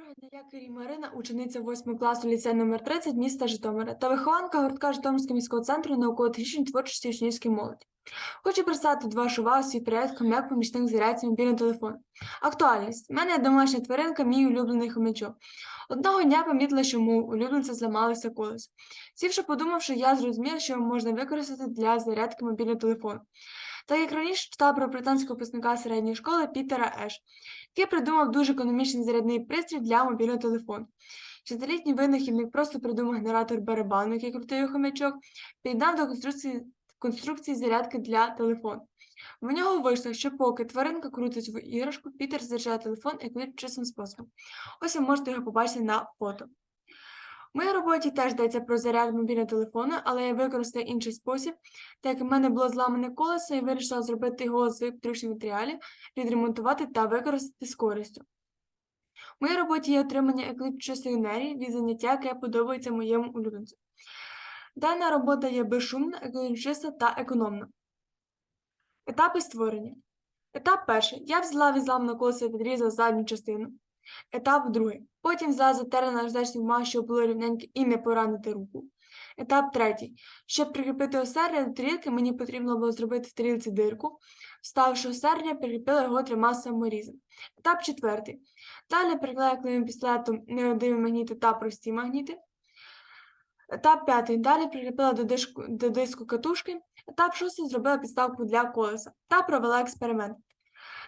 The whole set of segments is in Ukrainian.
Доброго дня, я Кирі Марина, учениця 8 класу ліцею номер 30 міста Житомира та вихованка гуртка Житомирського міського центру науково-технічної творчості учнівської молоді. Хочу представити до вашої уваги свій проєкт «Хомяк помічник зарядці мобільного телефону». Актуальність. У мене домашня тваринка, мій улюблений хомячок. Одного дня помітила, що мого улюбленця зламалося колесо. Сівши подумавши, я зрозуміла, що його можна використати для зарядки мобільного телефону. Так як раніше читала про британського випускника середньої школи Пітера Еш, який придумав дуже економічний зарядний пристрій для мобільного телефону. Шестилітній винахідник просто придумав генератор барабану, який крутив хомячок, піддав до конструкції, конструкції зарядки для телефону. В нього вийшло, що поки тваринка крутить свою іграшку, Пітер заряджає телефон екологічним способом. Ось ви можете його побачити на фото. В моїй роботі теж йдеться про заряд мобільного телефону, але я використаю інший спосіб, так як в мене було зламане колесо і вирішила зробити його з підручних матеріалів, відремонтувати та використати з користю. В моїй роботі є отримання екліптичної енергії від заняття, яке подобається моєму улюбленцю. Дана робота є безшумна, екологічна та економна. Етапи створення. Етап перший. Я взяла від зламаного колеса і відрізала задню частину. Етап другий. Потім взяла затерла наждачну бумагу, щоб було рівненьке і не поранити руку. Етап третій. Щоб прикріпити осердя до тарілки, мені потрібно було зробити в тарілці дирку. Вставивши осердя, прикріпила його трьома саморізами. Етап четвертий. Далі приклею пістолетом неодимі магніти та прості магніти. Етап п'ятий. Далі прикріпила до, дишку, до диску катушки. Етап шостий зробила підставку для колеса та провела експеримент.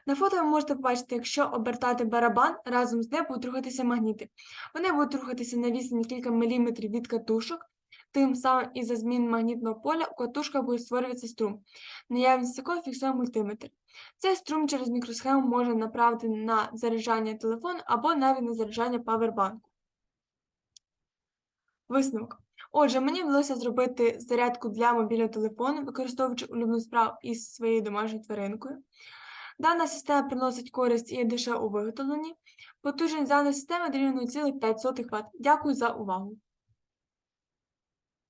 На фото ви можете побачити, якщо обертати барабан, разом з ним будуть рухатися магніти. Вони будуть рухатися на відстані кілька міліметрів від катушок, тим самим із-за змін магнітного поля у катушках буде створюватися струм, наявність якого фіксує мультиметр. Цей струм через мікросхему можна направити на заряджання телефону або навіть на заряджання павербанку. Висновок. Отже, мені вдалося зробити зарядку для мобільного телефону, використовуючи улюблену справу із своєю домашньою тваринкою. Дана система приносить користь і є дешева у виготовленні. Потужність даної системи дорівнює 0,5 Вт. Дякую за увагу.